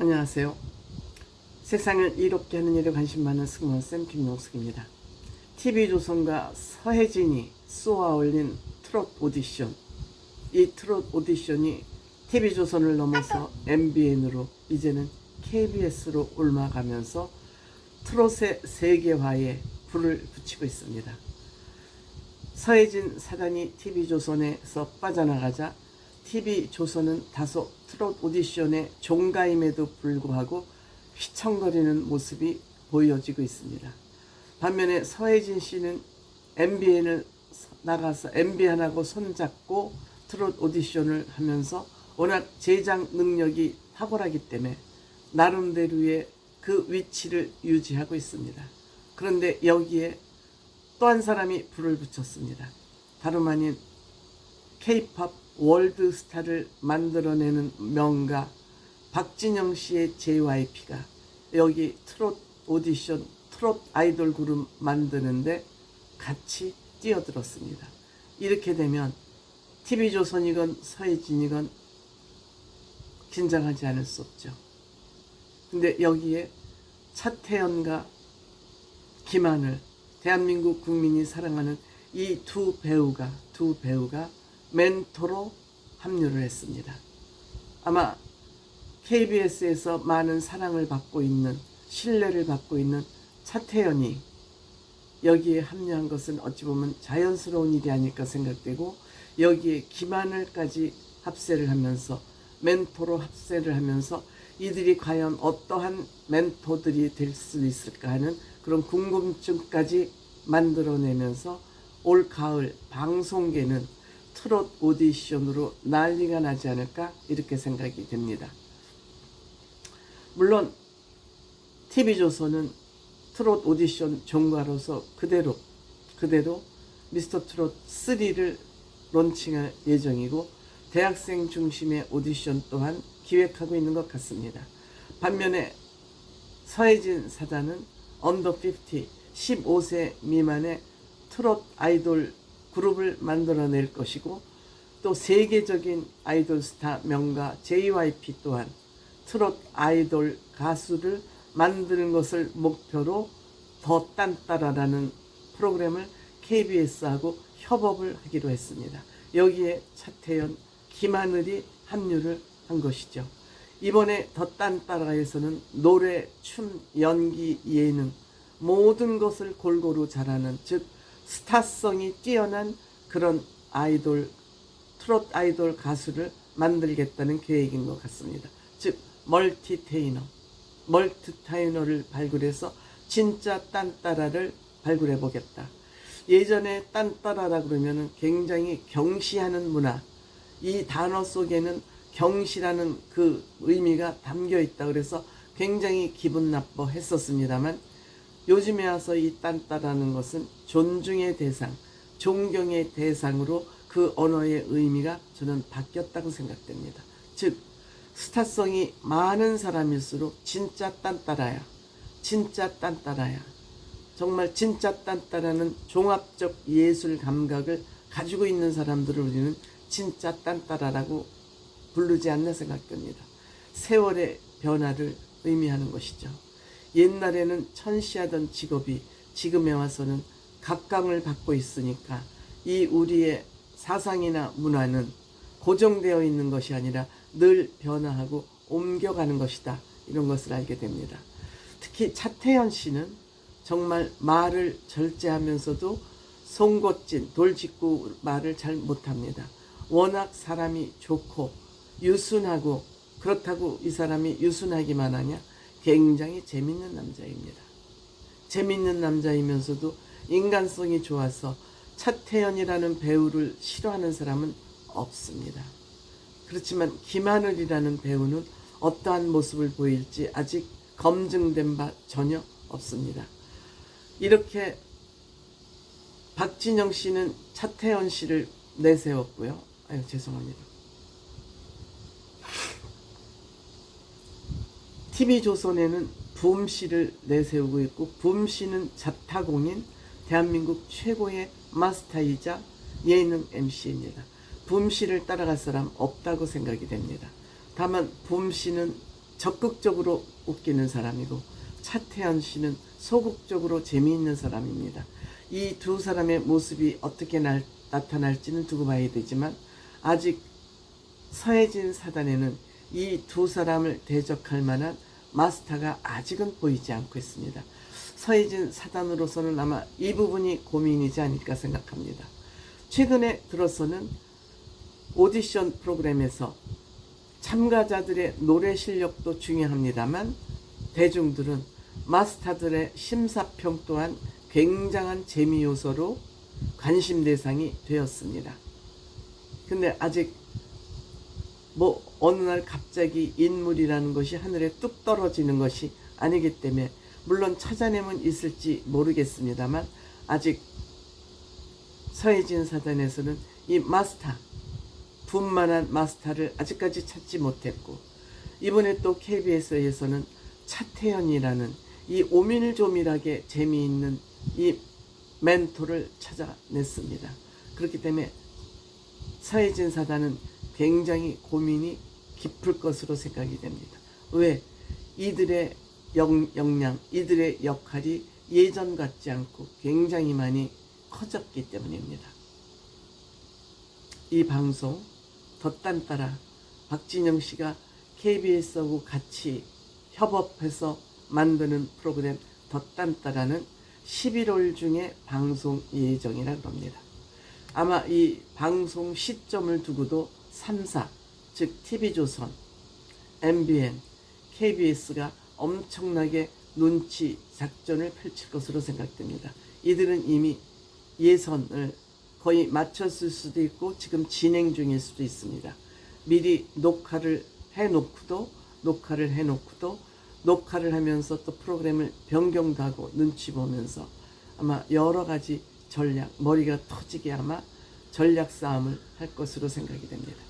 안녕하세요. 세상을 이롭게 하는 일에 관심 많은 승무원쌤 김용숙입니다. TV조선과 서혜진이 쏘아 올린 트롯 오디션. 이 트롯 오디션이 TV조선을 넘어서 MBN으로 이제는 KBS로 옮아가면서 트롯의 세계화에 불을 붙이고 있습니다. 서혜진 사단이 TV조선에서 빠져나가자 TV조선은 다소 트롯 오디션의 종가임에도 불구하고 휘청거리는 모습이 보여지고 있습니다. 반면에 서혜진 씨는 MBN을 나가서 MBN하고 손잡고 트롯 오디션을 하면서 워낙 제작 능력이 탁월하기 때문에 나름대로의 그 위치를 유지하고 있습니다. 그런데 여기에 또 한 사람이 불을 붙였습니다. 다름 아닌 K-팝 월드 스타를 만들어내는 명가 박진영 씨의 JYP가 여기 트롯 오디션 트롯 아이돌 그룹 만드는데 같이 뛰어들었습니다. 이렇게 되면 TV조선이건 서혜진이건 긴장하지 않을 수 없죠. 근데 여기에 차태현과 김하늘 대한민국 국민이 사랑하는 이 두 배우가 두 배우가 멘토로 합류를 했습니다. 아마 KBS에서 많은 사랑을 받고 있는 신뢰를 받고 있는 차태현이 여기에 합류한 것은 어찌 보면 자연스러운 일이 아닐까 생각되고 여기에 김하늘까지 합세를 하면서 멘토로 합세를 하면서 이들이 과연 어떠한 멘토들이 될 수 있을까 하는 그런 궁금증까지 만들어내면서 올 가을 방송계는 트롯 오디션으로 난리가 나지 않을까 이렇게 생각이 됩니다. 물론 TV조선은 트롯 오디션 종가로서 그대로 그대로 미스터 트롯 3를 론칭할 예정이고 대학생 중심의 오디션 또한 기획하고 있는 것 같습니다. 반면에 서혜진 사단은 언더 50, 15세 미만의 트롯 아이돌 그룹을 만들어낼 것이고 또 세계적인 아이돌 스타 명가 JYP 또한 트롯 아이돌 가수를 만드는 것을 목표로 더 딴따라라는 프로그램을 KBS하고 협업을 하기로 했습니다. 여기에 차태현, 김하늘이 합류를 한 것이죠. 이번에 더 딴따라에서는 노래, 춤, 연기, 예능 모든 것을 골고루 잘하는 즉 스타성이 뛰어난 그런 아이돌 트롯 아이돌 가수를 만들겠다는 계획인 것 같습니다. 즉 멀티테이너, 멀티테이너를 발굴해서 진짜 딴따라를 발굴해 보겠다. 예전에 딴따라라 그러면은 굉장히 경시하는 문화, 이 단어 속에는 경시라는 그 의미가 담겨 있다 그래서 굉장히 기분 나빠 했었습니다만 요즘에 와서 이 딴따라는 것은 존중의 대상, 존경의 대상으로 그 언어의 의미가 저는 바뀌었다고 생각됩니다. 즉 스타성이 많은 사람일수록 진짜 딴따라야. 진짜 딴따라야. 정말 진짜 딴따라는 종합적 예술 감각을 가지고 있는 사람들을 우리는 진짜 딴따라라고 부르지 않나 생각됩니다. 세월의 변화를 의미하는 것이죠. 옛날에는 천시하던 직업이 지금에 와서는 각광을 받고 있으니까 이 우리의 사상이나 문화는 고정되어 있는 것이 아니라 늘 변화하고 옮겨가는 것이다. 이런 것을 알게 됩니다. 특히 차태현 씨는 정말 말을 절제하면서도 송곳진, 돌직구 말을 잘 못합니다. 워낙 사람이 좋고 유순하고 그렇다고 이 사람이 유순하기만 하냐? 굉장히 재밌는 남자입니다. 재밌는 남자이면서도 인간성이 좋아서 차태현이라는 배우를 싫어하는 사람은 없습니다. 그렇지만 김하늘이라는 배우는 어떠한 모습을 보일지 아직 검증된 바 전혀 없습니다. 이렇게 박진영 씨는 차태현 씨를 내세웠고요. 아유 죄송합니다. TV조선에는 붐 씨를 내세우고 있고 붐 씨는 자타공인 대한민국 최고의 마스터이자 예능 MC입니다. 붐 씨를 따라갈 사람 없다고 생각이 됩니다. 다만 붐 씨는 적극적으로 웃기는 사람이고 차태현 씨는 소극적으로 재미있는 사람입니다. 이 두 사람의 모습이 어떻게 날- 나타날지는 두고 봐야 되지만 아직 서해진 사단에는 이 두 사람을 대적할 만한 마스터가 아직은 보이지 않고 있습니다. 서해진 사단으로서는 아마 이 부분이 고민이지 않을까 생각합니다. 최근에 들어서는 오디션 프로그램에서 참가자들의 노래 실력도 중요합니다만 대중들은 마스터들의 심사평 또한 굉장한 재미 요소로 관심 대상이 되었습니다. 근데 아직 뭐 어느 날 갑자기 인물이라는 것이 하늘에 뚝 떨어지는 것이 아니기 때문에 물론 찾아내면 있을지 모르겠습니다만 아직 서해진 사단에서는 이 마스터 분만한 마스터를 아직까지 찾지 못했고 이번에 또 KBS에서는 차태현이라는 이 오밀조밀하게 재미있는 이 멘토를 찾아냈습니다. 그렇기 때문에 서해진 사단은 굉장히 고민이 깊을 것으로 생각이 됩니다. 왜? 이들의 역, 역량, 이들의 역할이 예전 같지 않고 굉장히 많이 커졌기 때문입니다. 이 방송 덧단 따라 박진영 씨가 KBS하고 같이 협업해서 만드는 프로그램 덧단 따라는 11월 중에 방송 예정이라 그럽니다. 아마 이 방송 시점을 두고도 3사, 즉 TV조선, MBN, KBS가 엄청나게 눈치 작전을 펼칠 것으로 생각됩니다. 이들은 이미 예선을 거의 마쳤을 수도 있고 지금 진행 중일 수도 있습니다. 미리 녹화를 해놓고도 녹화를 해놓고도 녹화를 하면서 또 프로그램을 변경도 하고 눈치 보면서 아마 여러 가지 전략 머리가 터지게 아마 전략 싸움을 할 것으로 생각이 됩니다.